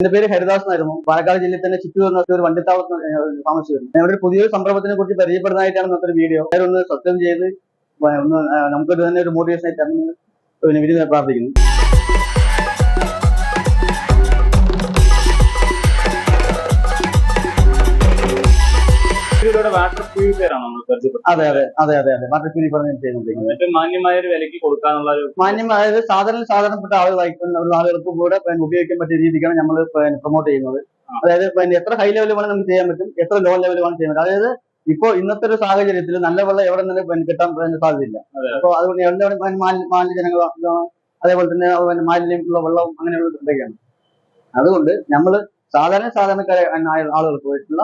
എന്റെ പേര് ഹരിദാസ് എന്നായിരുന്നു. പാലക്കാട് ജില്ലയിൽ തന്നെ ചിറ്റൂർ എന്ന ഒരു വണ്ടിത്താവളത്ത് താമസിച്ചിരുന്നു ഞങ്ങളുടെ ഒരു പുതിയൊരു സംരംഭത്തിനെ കുറിച്ച് പരിചയപ്പെടുന്നതായിട്ടാണ് ഇന്നത്തെ ഒരു വീഡിയോ ഒന്ന് സബ്സ്ക്രൈബ് ചെയ്ത് ഒന്ന് ആ, നമുക്കൊരു തന്നെ ഒരു മോട്ടിവേഷൻ ആയിട്ട് പിന്നെ വിരുന്ന് പ്രാർത്ഥിക്കുന്നു. ഇതിലൂടെ വാട്ടർ പ്യൂരിഫയർ ആണ് നമ്മൾ പരിചയപ്പെട്ടത്? അതെ അതെ അതെ അതെ അതെ. വാട്ടർ പ്യൂരിഫയർ ഞാൻ ചെയ്യുന്നുണ്ടെങ്കിൽ ഏറ്റവും മാന്യമായ ഒരു വിലയ്ക്ക് കൊടുക്കാനുള്ള ഒരു മാന്യമായ സാധാരണ സാധാരണപ്പെട്ട ആളുകൾ ആളുകൾക്കും കൂടെ ഉപയോഗിക്കാൻ പറ്റിയ രീതിക്കാണ് നമ്മൾ പ്രൊമോട്ട് ചെയ്യുന്നത്. അതായത് എത്ര ഹൈ ലെവലിൽ വേണം നമുക്ക് ചെയ്യാൻ പറ്റും എത്ര ലോ ലെവൽ വേണം ചെയ്യാൻ പറ്റും. അതായത് ഇപ്പോ ഇന്നത്തെ ഒരു സാഹചര്യത്തിൽ നല്ല വെള്ളം എവിടെ നിന്ന് കിട്ടാൻ സാധ്യതയില്ല. അപ്പൊ അപ്പോൾ അതുകൊണ്ട് എവിടെ മാലിന്യജനങ്ങൾ അതേപോലെ തന്നെ മാലിന്യം മാലിന്യമുള്ള വെള്ളവും അങ്ങനെയുള്ള ഇതൊക്കെയാണ്. അതുകൊണ്ട് നമ്മൾ സാധാരണ സാധാരണക്കാരെ ആളുകൾക്ക് പോയിട്ടുള്ള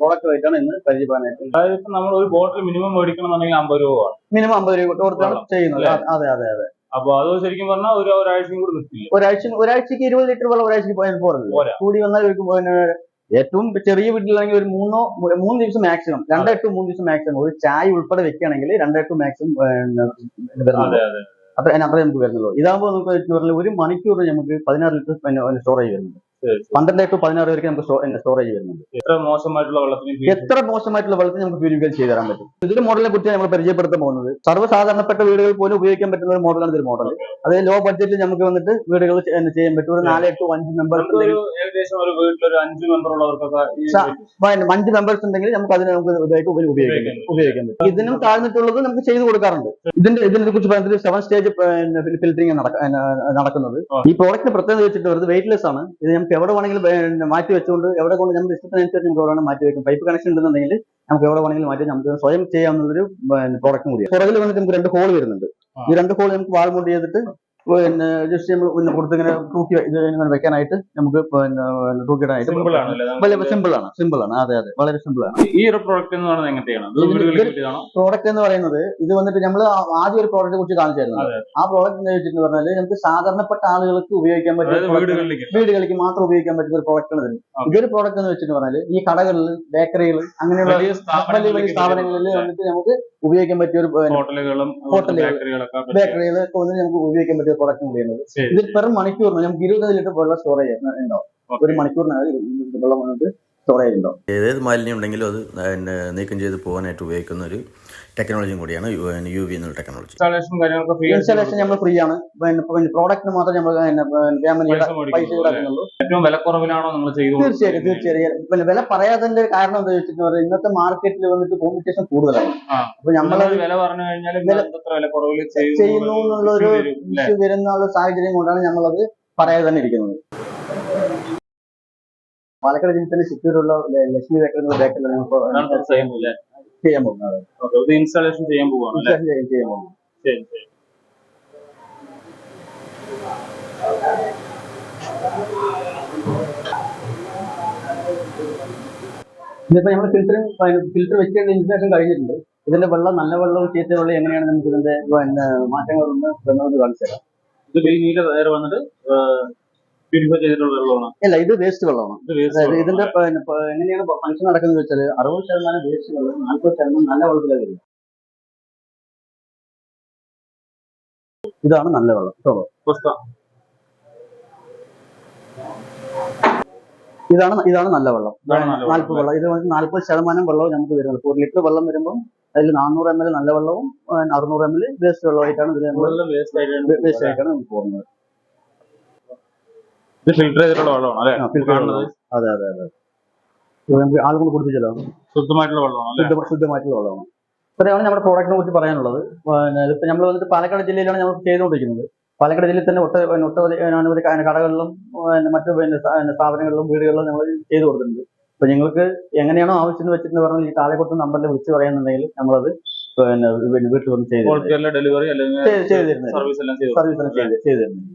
പ്രോഡക്റ്റ് ആയിട്ടാണ് ഇന്ന് പരിചയപ്പെടാനായിട്ട് അതായത് നമ്മൾ ഒരു ബോട്ടിൽ മിനിമം മേടിക്കണം എന്നുണ്ടെങ്കിൽ അമ്പത് രൂപ മിനിമം അമ്പത് രൂപ കൊടുത്താണ്. ചെയ്യുന്നത്. അതെ അതെ അതെ. അപ്പൊ അത് ശരിക്കും പറഞ്ഞാൽ ഒരു ഒരാഴ്ചയും കൂടി നിൽക്കില്ല? ഒരാഴ്ച ഒരാഴ്ചക്ക് ഇരുപത് ലിറ്റർ വെള്ളം ഒരാഴ്ചക്ക് പോയാൽ പോരല്ലോ. കൂടി വന്നാൽ ഏറ്റവും ചെറിയ വീട്ടിലാണെങ്കിൽ ഒരു മൂന്നോ മൂന്ന് ദിവസം മാക്സിമം രണ്ടേ ടു മൂന്ന് ദിവസം മാക്സിമം ഒരു ചായ ഉൾപ്പെടെ വെക്കുകയാണെങ്കിൽ രണ്ടേ ടു മാക്സിമം വരുന്നുള്ളൂ. അതെ അതെ അത്ര നമുക്ക് വരുന്നുള്ളൂ. ഇതാകുമ്പോൾ നമുക്ക് ഒരു മണിക്കൂർ നമുക്ക് പതിനാറ് ലിറ്റർ സ്റ്റോറേജ് വരുന്നുണ്ട്. പന്ത്രണ്ട് ടു പതിനാറ് വരെ നമുക്ക് സ്റ്റോറേജ് വരുന്നുണ്ട്. എത്ര മോശമായിട്ടുള്ള വെള്ളത്തിന് എത്ര മോശമായിട്ടുള്ള വെള്ളത്തിന് നമുക്ക് പ്യൂരിഫൈ ചെയ്ത് തരാൻ പറ്റും. ഇതിന്റെ മോഡലിനെ കുറിച്ച് നമ്മൾ പരിചയപ്പെടുത്താൻ പോകുന്നത്. സർവസാധാരണപ്പെട്ട വീടുകൾ പോലും ഉപയോഗിക്കാൻ പറ്റുന്ന ഒരു മോഡലാണ് ഇതൊരു മോഡൽ അതായത് ലോ ബഡ്ജറ്റിൽ നമുക്ക് വന്നിട്ട് വീടുകൾ ചെയ്യാൻ പറ്റും? ഒരു നാല് ടു അഞ്ച് മെമ്പേഴ്സ് ഏകദേശം ഒരു വീട്ടിലൊരു അഞ്ച് മെമ്പർ ഉള്ളവർക്കൊക്കെ അഞ്ച് മെമ്പേഴ്സ് ഉണ്ടെങ്കിൽ നമുക്ക് അതിനെ നമുക്ക് ഇതായിട്ട് ഉപയോഗിക്കാം. ഉപയോഗിക്കാൻ പറ്റും. ഇതിനും താഴ്ന്നിട്ടുള്ളത് നമുക്ക് ചെയ്തു കൊടുക്കാറുണ്ട്. ഇതിന്റെ ഇതിനെ കുറിച്ച് പറഞ്ഞിട്ട് സെവൻ സ്റ്റേജ് ഫിൽറ്ററിംഗ് നടക്കുന്നത്. ഈ പ്രോഡക്റ്റിന് പ്രത്യേകത വെച്ചിട്ട് വെറുതെ വെയിറ്റ്ലെസ് ആണ്. ഇത് നമുക്ക് എവിടെ വേണമെങ്കിലും മാറ്റി വെച്ചുകൊണ്ട് എവിടെ കൊണ്ട് നമ്മുടെ ഇഷ്ടത്തിനനുസരിച്ച് നമുക്ക് എവിടെ മാറ്റി വെക്കും. പൈപ്പ് കണക്ഷൻ ഉണ്ടെന്നുണ്ടെങ്കിൽ നമുക്ക് എവിടെ വേണമെങ്കിലും മാറ്റി നമുക്ക് സ്വയം ചെയ്യാവുന്ന ഒരു പ്രോഡക്റ്റും കൂടിയാണ്. പുറകിൽ വന്നിട്ട് നമുക്ക് രണ്ട് ഹോൾ വരുന്നുണ്ട്. ഈ രണ്ട് ഹോൾ നമുക്ക് വാൾ മൗണ്ട് ചെയ്തിട്ട് പിന്നെ ജസ്റ്റ് നമ്മൾ പിന്നെ കൊടുത്തിങ്ങനെ തൂക്കി ഇത് ഇങ്ങനെ വെക്കാനായിട്ട് നമുക്ക് പിന്നെ തൂക്കിയിടാനായിട്ട് നമുക്ക് സിമ്പിൾ ആണ്. സിമ്പിൾ ആണ്. അതെ അതെ. വളരെ സിമ്പിൾ ആണ്. ഈ ഒരു പ്രോഡക്റ്റ് എന്ന് പറയുന്നത് എങ്ങനെയാണ് പ്രോഡക്റ്റ് എന്ന് പറയുന്നത് ഇത് വന്നിട്ട് നമ്മൾ ആദ്യം ഒരു പ്രോഡക്റ്റിനെ കുറിച്ച് കാണിച്ചായിരുന്നു. ആ പ്രോഡക്റ്റ് എന്ന് വെച്ചിട്ട് പറഞ്ഞാൽ നമുക്ക് സാധാരണപ്പെട്ട ആളുകൾക്ക് ഉപയോഗിക്കാൻ പറ്റുന്ന വീടുകളിലേക്ക്. മാത്രം ഉപയോഗിക്കാൻ പറ്റുന്ന ഒരു പ്രോഡക്റ്റ് ആണ്. ഇതൊരു പ്രോഡക്റ്റ് എന്ന് വെച്ചിട്ട് പറഞ്ഞാൽ ഈ കടകളിൽ ബേക്കറികൾ അങ്ങനെയുള്ള വലിയ വലിയ വലിയ സ്ഥാപനങ്ങളിൽ വന്നിട്ട് നമുക്ക് ഉപയോഗിക്കാൻ പറ്റിയ ഒരു ഹോട്ടലുകളും ഹോട്ടലുകൾ, ബേക്കറികളൊക്കെ ഒക്കെ ബേക്കറികളൊക്കെ നമുക്ക് ഉപയോഗിക്കാൻ പറ്റിയ പ്രോഡക്റ്റ് കൂടിയാണ് ശരി. ഇതിൽ പെർ മണിക്കൂറിന് നമുക്ക് ഇരുപത് ലിറ്റർ വെള്ളം സ്റ്റോറേജ് ഉണ്ടാവും Okay. ഒരു മണിക്കൂറിനകം ഇരുപത് ലിറ്റർ വെള്ളം വന്നിട്ട് സ്റ്റോറേജ് ഏത് മാലിന്യം ഉണ്ടെങ്കിലും അത് നീക്കം ചെയ്ത് പോകാനായിട്ട് ഉപയോഗിക്കുന്ന ഒരു ടെക്നോളജിയും കൂടിയാണ് യു വി എന്നുള്ള ടെക്നോളജി ഇൻസ്റ്റാളേഷൻ ഇൻസ്റ്റാളേഷൻ നമ്മൾ ഫ്രീ ആണ്. പിന്നെ പ്രോഡക്റ്റിന് മാത്രം നമ്മൾ പൈസ ഈടാക്കുന്നുള്ളൂ ഏറ്റവും വിലക്കുറവിലാണോ നിങ്ങൾ ചെയ്തു തീർച്ചയായും തീർച്ചയായും പിന്നെ വില പറയാത്തതിന്റെ കാരണം എന്താ വെച്ചിട്ട് ഇന്നത്തെ മാർക്കറ്റിൽ വന്നിട്ട് കോമ്പറ്റീഷൻ കൂടുതലാണ്. അപ്പോൾ അപ്പൊ നമ്മൾ വില പറഞ്ഞു കഴിഞ്ഞാൽ വില- എത്ര വിലക്കുറവിൽ ചെയ്യുന്നു എന്നുള്ള ഒരു? വരുന്ന ഒരു സാഹചര്യം കൊണ്ടാണ് നമ്മളത് പറയാതെ തന്നെ ഇരിക്കുന്നത്. പാലക്കാട് ജില്ലയിൽ തന്നെ ചിറ്റൂരുള്ള ലക്ഷ്മി ബേക്കറി എന്ന ബേക്കറിൽ അതാണ് ചെയ്യാൻ പോകുന്നത് ഓക്കെ ഇത് ഇൻസ്റ്റാളേഷൻ ചെയ്യാൻ പോവാണ് അല്ലേ? ചെയ്യാൻ ചെയ്യാൻ പോകുന്നത്. ശരി ശരി. ഇതിപ്പോ നമ്മൾ ഫിൽറ്ററിംഗ് ഫിൽറ്റർ വെച്ച് ഇൻസ്റ്റലേഷൻ കഴിഞ്ഞിട്ടുണ്ട്. ഇതിന്റെ വെള്ളം നല്ല വെള്ളവും ചീത്ത വെള്ളം എങ്ങനെയാണ് നമുക്ക് ഇതിന്റെ മാറ്റങ്ങളൊന്ന് കാണിച്ചു തരാം. ഇത് നീല വന്നിട്ട് പ്യൂരിഫൈ ചെയ്തിട്ടുള്ള വെള്ളമാണ്. അല്ല ഇത് വേസ്റ്റ് വെള്ളമാണ്. ഇത് waste അതായത് വെള്ളമാണ്. ഇതിന്റെ പിന്നെ പ- എങ്ങനെയാണ് ഫംഗ്ഷൻ നടക്കുന്നത് വെച്ചാൽ അറുപത് ശതമാനം വേസ്റ്റ് വെള്ളം നാൽപ്പത് ശതമാനം നല്ല വെള്ളത്തിലാണ് വരുന്നത്. ഇതാണ് നല്ല വെള്ളം കേട്ടോ? പുസ്ത- ഇതാണ് ഇതാണ് നല്ല വെള്ളം. ഇതാണ് നല്ല വെള്ളം, നാൽപ്പത് വെള്ളം. ഇത് നാൽപ്പത് ശതമാനം വെള്ളവും നമുക്ക് വരുന്നത്. ഒരു ലിറ്റർ വെള്ളം വരുമ്പോൾ അതിൽ നാനൂറ് എം എൽ നല്ല വെള്ളവും അറുന്നൂറ് എം എൽ വേസ്റ്റ് വെള്ളമായിട്ടാണ് ഇത് കൂടുതലും വേസ്റ്റ് ആയിട്ടാണ് വേസ്റ്റ് ആയിട്ടാണ് നമുക്ക് പോകുന്നത്. ഇത് ഫിൽറ്റർ ചെയ്തിട്ടുള്ള വെള്ളമാണ് അല്ലേ? കാണുന്നത്? അതെ അതെ അതെ. ഇത് നമുക്ക് ആളുകൾ കുടിപ്പിച്ചല്ലോ ശുദ്ധമായിട്ടുള്ള വെള്ളമാണ് അല്ലേ? ശുദ്ധ ശുദ്ധമായിട്ടുള്ള വെള്ളമാണ്. ഇത്രയാണ് നമ്മുടെ പ്രോഡക്റ്റിനെ കുറിച്ച് പറയാനുള്ളത്. പിന്നെ ഇതിപ്പോ നമ്മൾ വന്നിട്ട് പാലക്കാട് ജില്ലയിലാണ് നമ്മൾ ചെയ്തുകൊണ്ടിരിക്കുന്നത്. പാലക്കാട് ജില്ലയിൽ തന്നെ ഒട്ട പിന്നെ ഒട്ടനവധി അനവധി ക- കടകളിലും പിന്നെ മറ്റു പിന്നെ സ്ഥാ- പിന്നെ സ്ഥാപനങ്ങളിലും വീടുകളിലും നമ്മൾ ചെയ്തു കൊടുത്തിട്ടുണ്ട്. അപ്പൊ നിങ്ങൾക്ക് എങ്ങനെയാണോ ആവശ്യം എന്ന് വെച്ചിട്ട് പറഞ്ഞാൽ ഈ താഴെ കൊടുത്ത നമ്പറിൽ വിളിച്ച് പറയാന്നുണ്ടെങ്കിൽ നമ്മളത് പിന്നെ പിന്നെ വീട്ടിൽ വന്ന് ചെയ്ത് ഹോൾസെയിൽ ഡെലിവറി അല്ലെങ്കിൽ ചെയ്ത് ചെയ്ത് തരുന്നത് സർവീസ് എല്ലാം ചെയ്തു സർവീസ് ചെയ്ത് ചെയ്ത് തരുന്നത്